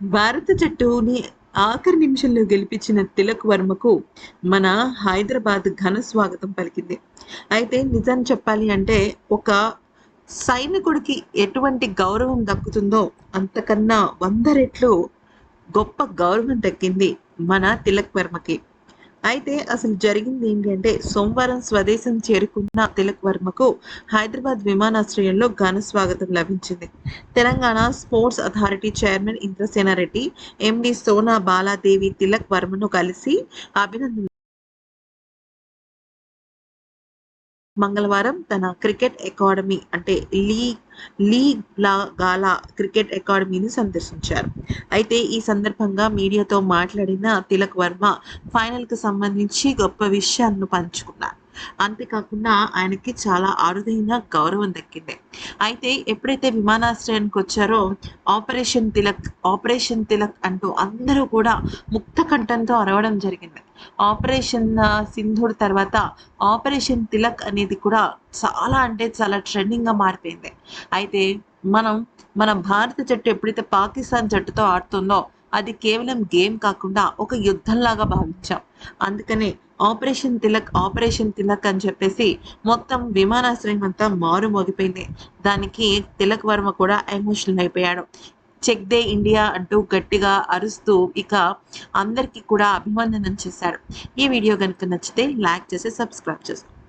భారత జట్టుని ఆఖరి నిమిషంలో గెలిపించిన తిలక్ వర్మకు మన హైదరాబాద్ ఘన స్వాగతం పలికింది. అయితే నిజం చెప్పాలి అంటే ఒక సైనికుడికి ఎటువంటి గౌరవం దక్కుతుందో అంతకన్నా వంద రెట్లు గొప్ప గౌరవం దక్కింది మన తిలక్ వర్మకి. అయితే అసలు జరిగింది ఏంటంటే సోమవారం స్వదేశం చేరుకున్న తిలక్ వర్మకు హైదరాబాద్ విమానాశ్రయంలో ఘన స్వాగతం లభించింది. Telangana sports authority chairman Indrasenareddy MD Sona Baladevi Tilak వర్మను కలిసి అభినందన మంగళవారం తన క్రికెట్ అకాడమీ అంటే లీగ్ లీగ్ గాలా క్రికెట్ అకాడమీని సందర్శించారు. అయితే ఈ సందర్భంగా మీడియాతో మాట్లాడిన తిలక్ వర్మ ఫైనల్కి సంబంధించి గొప్ప విషయాలను పంచుకున్నారు. అంతేకాకుండా ఆయనకి చాలా అరుదైన గౌరవం దక్కింది. అయితే ఎప్పుడైతే విమానాశ్రయానికి వచ్చారో ఆపరేషన్ తిలక్ ఆపరేషన్ తిలక్ అంటూ అందరూ కూడా ముక్త కంఠంతో అరవడం జరిగింది. ఆపరేషన్ సింధుడు తర్వాత ఆపరేషన్ తిలక్ అనేది కూడా చాలా అంటే చాలా ట్రెండింగ్గా మారిపోయింది. అయితే మనం మన భారత జట్టు ఎప్పుడైతే పాకిస్తాన్ జట్టుతో ఆడుతుందో అది కేవలం గేమ్ కాకుండా ఒక యుద్ధంలాగా భావించాం. అందుకనే ఆపరేషన్ తిలక్ ఆపరేషన్ తిలక్ అని చెప్పేసి మొత్తం విమానాశ్రయం అంతా మారు మోగిపోయింది దానికి తిలక్ వర్మ కూడా ఎమోషనల్ అయిపోయాడు. చెక్ దే ఇండియా అంటూ గట్టిగా అరుస్తూ ఇక అందరికీ కూడా అభివందనం చేశాడు ఈ వీడియో కనుక నచ్చితే లైక్ చేసి సబ్స్క్రైబ్ చేసుకోండి.